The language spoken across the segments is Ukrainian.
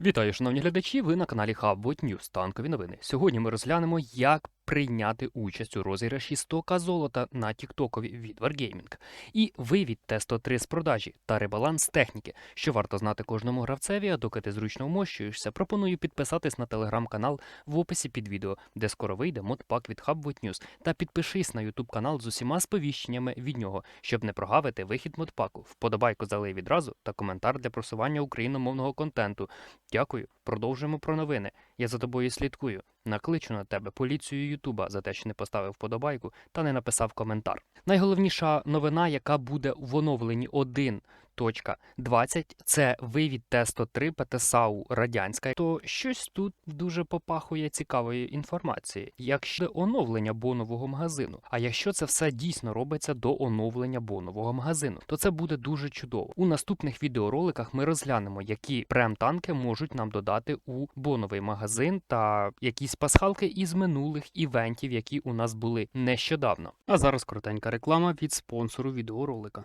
Вітаю, шановні глядачі. Ви на каналі Хаббот News. Танкові новини. Сьогодні ми розглянемо, як прийняти участь у розіграші 100к золота на Тіктокові від Wargaming. І вивід Т-103 з продажі та ребаланс техніки, що варто знати кожному гравцеві, а доки ти зручно вмощуєшся, пропоную підписатись на телеграм-канал в описі під відео, де скоро вийде модпак від Хаббот Ньюс. Та підпишись на ютуб канал з усіма сповіщеннями від нього, щоб не прогавити вихід модпаку. Вподобайку залий відразу та коментар для просування україномовного контенту. Дякую. Продовжуємо про новини. Я за тобою слідкую. Накличу на тебе поліцію Ютуба за те, що не поставив вподобайку та не написав коментар. Найголовніша новина, яка буде в оновленні 1.20, це вивід Т-103 ПТСАУ радянська. То щось тут дуже попахує цікавої інформації. Якщо оновлення бонового магазину, а якщо це все дійсно робиться до оновлення бонового магазину, то це буде дуже чудово. У наступних відеороликах ми розглянемо, які прем-танки можуть нам додати у боновий магазин та якісь пасхалки із минулих івентів, які у нас були нещодавно. А зараз коротенька реклама від спонсору відеоролика.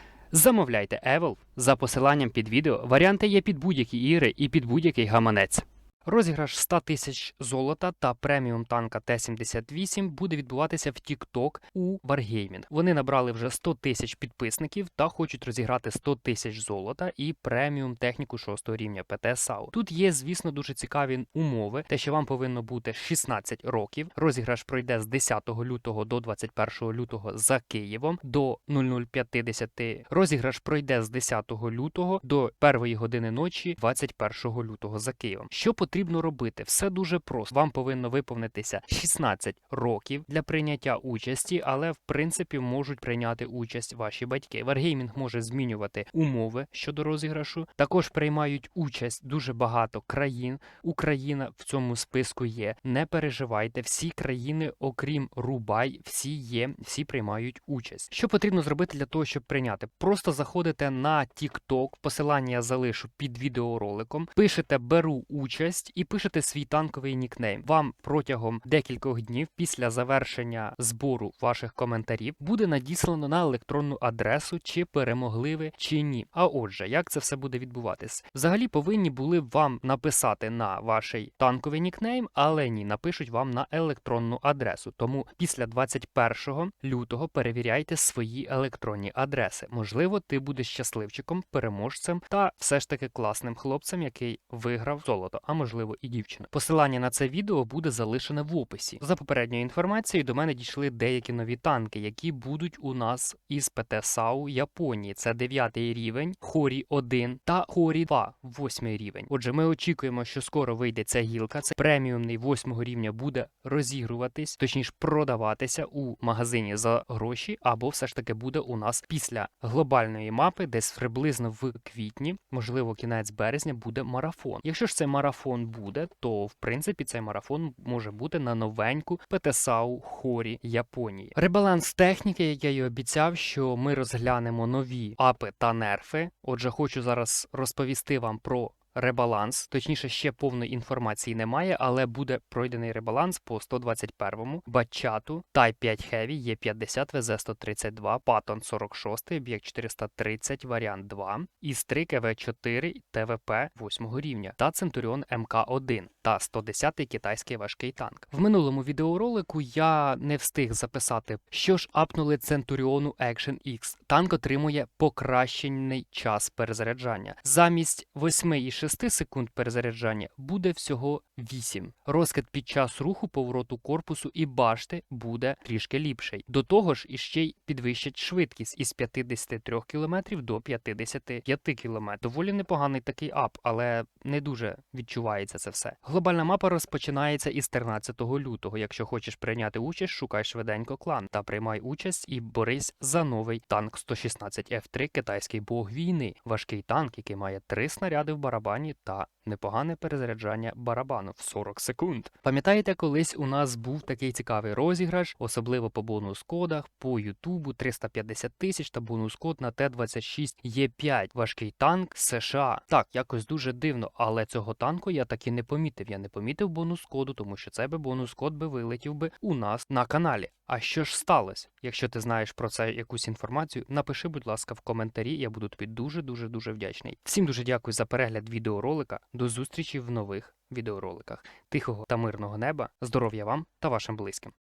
Замовляйте Evil за посиланням під відео. Варіанти є під будь-які ігри і під будь-який гаманець. Розіграш 100 тисяч золота та преміум танка Т-78 буде відбуватися в TikTok у Wargaming. Вони набрали вже 100 тисяч підписників та хочуть розіграти 100 тисяч золота і преміум техніку 6 рівня ПТ САУ. Тут є, звісно, дуже цікаві умови. Те, що вам повинно бути 16 років. Розіграш пройде з 10 лютого до 21 лютого за Києвом до 0050. Розіграш пройде з 10 лютого до 1 години ночі 21 лютого за Києвом. Що потрібно робити? Все дуже просто. Вам повинно виповнитися 16 років для прийняття участі, але в принципі можуть прийняти участь ваші батьки. Wargaming може змінювати умови щодо розіграшу. Також приймають участь дуже багато країн. Україна в цьому списку є. Не переживайте, всі країни, окрім Рубай, всі є, всі приймають участь. Що потрібно зробити для того, щоб прийняти? Просто заходите на TikTok, посилання я залишу під відеороликом, пишете беру участь і пишете свій танковий нікнейм. Вам протягом декількох днів після завершення збору ваших коментарів буде надіслано на електронну адресу, чи перемогли ви чи ні. А отже, як це все буде відбуватись? Взагалі повинні були вам написати на ваш танковий нікнейм, але ні, напишуть вам на електронну адресу. Тому після 21 лютого перевіряйте свої електронні адреси. Можливо, ти будеш щасливчиком, переможцем та все ж таки класним хлопцем, який виграв золото, а можливо і дівчина. Посилання на це відео буде залишене в описі. За попередньою інформацією, до мене дійшли деякі нові танки, які будуть у нас із ПТ САУ Японії. Це 9 рівень, Хорі 1 та Хорі 2, 8 рівень. Отже, ми очікуємо, що скоро вийде ця гілка. Це преміумний 8 рівня буде розігруватись, точніше продаватися у магазині за гроші, або все ж таки буде у нас після глобальної мапи, десь приблизно в квітні, можливо, кінець березня, буде марафон. Якщо ж цей марафон буде, то в принципі цей марафон може бути на новеньку ПТСАУ Хорі Японії. Ребаланс техніки, як я й обіцяв, що ми розглянемо нові апи та нерфи. Отже, хочу зараз розповісти вам про. Ребаланс, точніше, ще повної інформації немає, але буде пройдений ребаланс по 121-му, Батчату, Type 5 Heavy, Е50, ВЗ-132, Паттон 46, Об'єкт 430, Варіант 2, ІС-3, КВ-4, ТВП 8 рівня та Центуріон МК-1 та 110-й китайський важкий танк. В минулому відеоролику я не встиг записати, що ж апнули Центуріону Action X. Танк отримує покращений час перезаряджання. Замість 8,6 6 секунд перезаряджання буде всього 8. Розкид під час руху повороту корпусу і башти буде трішки ліпший. До того ж, іще й підвищать швидкість із 53 км до 55 км. Доволі непоганий такий ап, але не дуже відчувається це все. Глобальна мапа розпочинається із 13 лютого. Якщо хочеш прийняти участь, шукай швиденько клан та приймай участь і борись за новий танк 116 F3 китайський бог війни. Важкий танк, який має три снаряди в барабані та непогане перезаряджання барабану в 40 секунд. Пам'ятаєте, колись у нас був такий цікавий розіграш, особливо по бонус кодах, по Ютубу 350 тисяч та бонус код на Т-26 Є5. Важкий танк США. Так, якось дуже дивно, але цього танку я таки не помітив. Я не помітив бонус коду, тому що це би бонус код би вилетів би у нас на каналі. А що ж сталося? Якщо ти знаєш про це якусь інформацію, напиши, будь ласка, в коментарі. Я буду тобі дуже дуже дуже вдячний. Всім дуже дякую за перегляд відеоролика. До зустрічі в нових відеороликах. Тихого та мирного неба, здоров'я вам та вашим близьким.